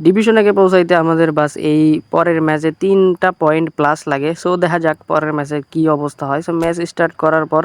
Division একে পৌঁছাইতে আমাদের বাস এই পরের ম্যাচে তিনটা পয়েন্ট প্লাস লাগে। সো দেখা যাক পরের ম্যাচে কি অবস্থা হয়। সো ম্যাচ স্টার্ট করার পর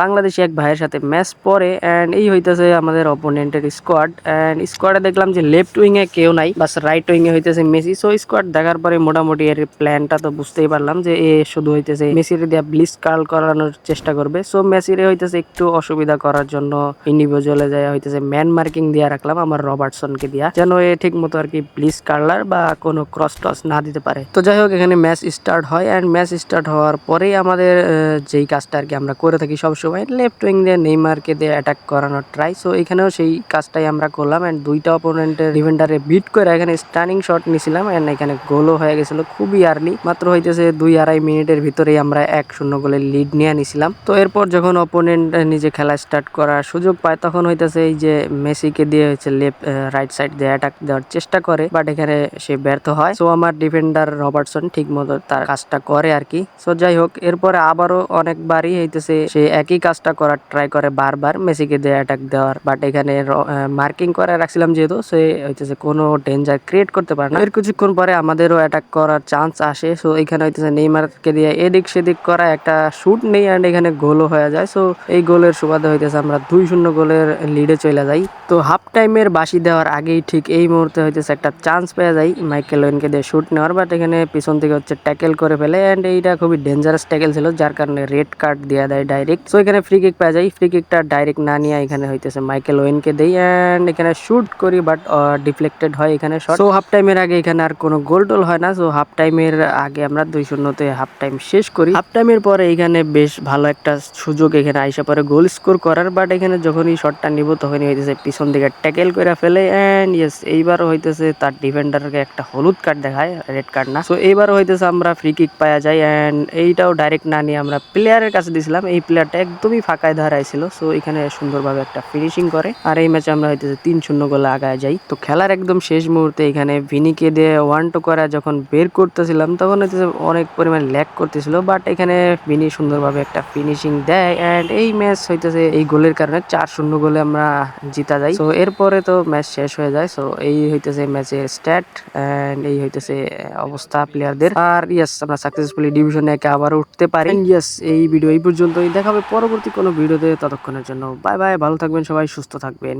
বাংলাদেশি এক ভাইয়ের সাথে ম্যাচ পরে অ্যান্ড এই হইতেছে আমাদের অপোনেন্টের স্কোয়াড অ্যান্ড স্কোয়াডে দেখলাম যে লেফট উইং এ কেউ নাই বাস রাইট উইং এ হইতেছে মেসি। সো স্কোয়াড দেখার পরে মোটামুটি এর প্ল্যানটা তো বুঝতেই পারলাম যে এ শুধু হইতেছে মেসির দিয়ে ব্লিস কার্ল করানোর চেষ্টা করবে। সো মেসিরে হইতেছে একটু অসুবিধা করার জন্য ইন্ডিভিজুয়ালে যায় হইতেছে ম্যান মার্কিং দিয়ে রাখলাম আমার রবার্টসনকে দিয়া, যেন এ ঠিক মতো আর কি ব্লিস কার্লার বা কোনো ক্রস টস না দিতে পারে। তো যাই হোক, এখানে ম্যাচ স্টার্ট হয় অ্যান্ড ম্যাচ স্টার্ট হওয়ার পরেই আমাদের যেই কাজটা আর কি আমরা করে থাকি সবসময় লেফট উইং দিয়ে নেইমারকে দিয়ে অ্যাটাক করানোর ট্রাই সো এখানেও সেই কাজটাই আমরা করলাম অ্যান্ড দুইটা অপোনেন্টের ডিফেন্ডারে বিট করে এখানে স্টানিং শট নিছিলাম অ্যান্ড এখানে গোলও হয়ে গেছিল খুবই আর্লি মাত্র হইতেছে দুই আড়াই মিনিটের ভিতরেই আমরা এক শূন্য গোলের লিড নিয়ে নিছিলাম। তো এরপর যখন অপোনেন্ট নিজে খেলা স্টার্ট করার সুযোগ পায়, তখন হইতেছে এই যে মেসিকে দিয়ে হচ্ছে লেফট রাইট সাইড দিয়ে অ্যাটাক দেওয়ার চেষ্টা করে বাট এখানে সে ব্যর্থ হয়। সো আমার ডিফেন্ডার রবার্টসন ঠিক মতো তার কাজটা করে আর কি সো যাই হোক, এরপরে আবারও অনেকবারই হইতেছে সে একই কাজটা করার ট্রাই করে বারবার, মেসিকে দিয়ে অ্যাটাক দেওয়ার বাট এখানে মার্কিং করে রাখছিলাম যেহেতু, সে হইতেছে কোনো ডেঞ্জার ক্রিয়েট করতে পারে না। এর কিছুক্ষণ পরে আমাদেরও অ্যাটাক করার চান্স আসে সো এখানে হইতেছে নেইমারকে দিয়ে এদিক সেদিক করা একটা শুট নেই অ্যান্ড এখানে গোলও হয়ে যায়। সো এই গোলের সুবাদে হইতেছে আমরা দুই শূন্য গোলের লিডে চলে যাই। তো হাফ টাইমের বাসি দেওয়ার আগেই ঠিক এই মুহূর্তে হইতেছে একটা চান্স পেয়ে যাই মাইকেল ওয়েনকে দিয়ে শুট নেওয়ার বাট এখানে পিছন থেকে হচ্ছে ট্যাকেল করে ফেলে অ্যান্ড এইটা খুবই ডেঞ্জারাস ট্যাকেল ছিল, যার কারণে রেড কার্ড দেওয়া দেয় ডাইরেক্ট সো এখানে ফ্রি কিক পেয়ে যাই ফ্রি কিকটা ডাইরেক্ট না নিয়ে এখানে হইতেছে মাইকেল ওয়েনকে দেই অ্যান্ড এখানে শুট করি বাট ডিফ্লেক্টেড হয় এখানে শট সো হাফ টাইমের আগে এখানে আর কোনো গোল টোল হয় না। সো হাফ টাইমের আগে আমরা দুই শূন্যতে হাফ টাইম শেষ করি। হাফ টাইমের পরে এখানে বেশ ভালো একটা সুযোগ এখানে আইসা পরে গোল স্কোর করার। বাট এখানে যখনই শটটা নিব তখনই হইতেছে পিছন দিকে ট্যাকেল করে ফেলে অ্যান্ড ইয়েস এইবারও হইতেছে তার ডিফেন্ডারকে একটা হলুদ কার্ড দেখায় রেড কার্ড না। সো এইবারও হইতেছে আমরা ফ্রি কিক পাওয়া যায় অ্যান্ড এইটাও ডাইরেক্ট না নিয়ে আমরা প্লেয়ারের কাছে দিছিলাম। এই প্লেয়ারটা একদমই ফাঁকায় দাঁড়াইছিল সো এখানে সুন্দরভাবে একটা ফিনিশিং করে। আর এই ম্যাচে আমরা হইতেছে তিন শূন্য গোলে আগায় যাই। তো খেলার একদম শেষ মুহূর্তে এখানে ভিনিকে দিয়ে ওয়ান টু করা যখন বের করতেছিলাম, তখন হইতেছে অনেক পরিমাণ ল্যাক করতেছিল। বাট এখানে ভিনি সুন্দরভাবে একটা ফিনিশিং দেয়। অ্যান্ড এই ম্যাচ হইতেছে এই গোলের কারণে চার শূন্য গোলে আমরা জিতা যাই। তো এরপরে তো ম্যাচ শেষ হয়ে যায়। সো এই হইতেছে ম্যাচের স্ট্যাট অ্যান্ড এই হইতেছে অবস্থা প্লেয়ারদের আর ইয়েস আমরা সাকসেসফুলি ডিভিশন একে আবার উঠতে পারি। ইয়েস এই ভিডিও এই পর্যন্তই। দেখাবে পরবর্তী কোনো ভিডিওতে ততক্ষণের জন্য বাই বাই ভালো থাকবেন সবাই সুস্থ থাকবেন।